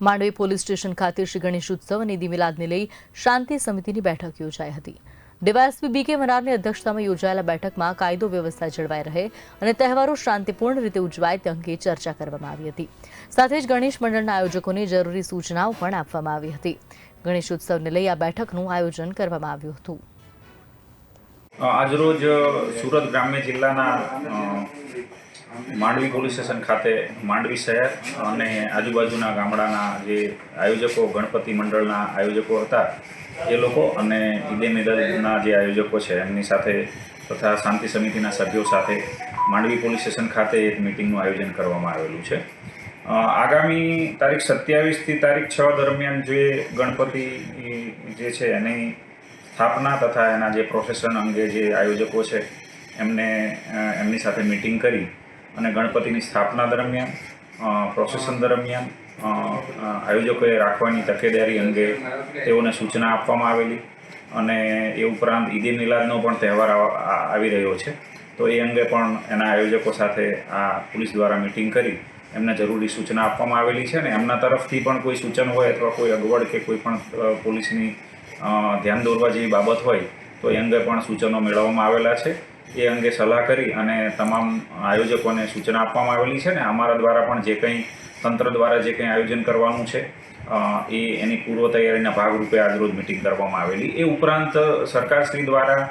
Mandvi police station ખાતે શ્રી ગણેશ ઉત્સવ અને ઈદી લઈ શાંતિ સમિતિની બેઠક યોજાઈ હતી. ડીવાયએસપી બી કે મનારની અધ્યક્ષતામાં યોજાયેલા બેઠકમાં કાયદો વ્યવસ્થા જળવાઈ રહે અને તહેવારો શાંતિપૂર્ણ રીતે ઉજવાય તે અંગે ચર્ચા કરવામાં આવી હતી. સાથે જ ગણેશ મંડળના આયોજકોને જરૂરી સૂચનાઓ પણ આપવામાં આવી હતી. ગણેશ ઉત્સવને લઈ આ બેઠકનું આયોજન કરવામાં આવ્યું હતું. આજરોજ સુરત ગ્રામ્ય જિલ્લાના માંડવી પોલીસ સ્ટેશન ખાતે માંડવી શહેર અને આજુબાજુના ગામડાના જે આયોજકો, ગણપતિ મંડળના આયોજકો હતા, એ લોકો અને ઈદે મિલાદના જે આયોજકો છે, એમની સાથે તથા શાંતિ સમિતિના સભ્યો સાથે માંડવી પોલીસ સ્ટેશન ખાતે એક મિટિંગનું આયોજન કરવામાં આવેલું છે. આગામી તારીખ સત્યાવીસથી તારીખ છ દરમિયાન જે ગણપતિ જે છે, એની સ્થાપના તથા એના જે પ્રોસેસન અંગે જે આયોજકો છે, એમને એમની સાથે મિટિંગ કરી અને ગણપતિની સ્થાપના દરમિયાન પ્રોસેસન દરમિયાન આયોજકોએ રાખવાની તકેદારી અંગે તેઓને સૂચના આપવામાં આવેલી અને એ ઉપરાંત ઈદે મિલાદનો પણ તહેવાર આવી રહ્યો છે. તો એ અંગે પણ એના આયોજકો સાથે આ પોલીસ દ્વારા મિટિંગ કરી એમને જરૂરી સૂચના આપવામાં આવેલી છે અને એમના તરફથી પણ કોઈ સૂચન હોય અથવા કોઈ અગવડ કે કોઈ પણ પોલીસની ધ્યાન દોરવા જેવી બાબત હોય તો એ અંગે પણ સૂચનો મેળવવામાં આવેલા છે. એ અંગે સલાહ કરી અને તમામ આયોજકોને સૂચના આપવામાં આવેલી છે ને, અમારા દ્વારા પણ જે કંઈ તંત્ર દ્વારા જે કંઈ આયોજન કરવાનું છે એ એની પૂર્વ તૈયારીના ભાગરૂપે આજરોજ મિટિંગ કરવામાં આવેલી. એ ઉપરાંત સરકારશ્રી દ્વારા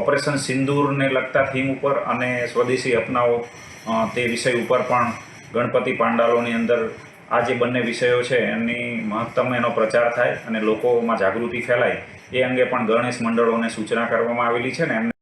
ઓપરેશન સિંદૂરને લગતા થીમ ઉપર અને સ્વદેશી અપનાવો તે વિષય ઉપર પણ ગણપતિ પાંડાલોની અંદર આ જે બંને વિષયો છે એમની મહત્તમ એનો પ્રચાર થાય અને લોકોમાં જાગૃતિ ફેલાય, એ અંગે પણ ગણેશ મંડળોને સૂચના કરવામાં આવેલી છે ને, એમને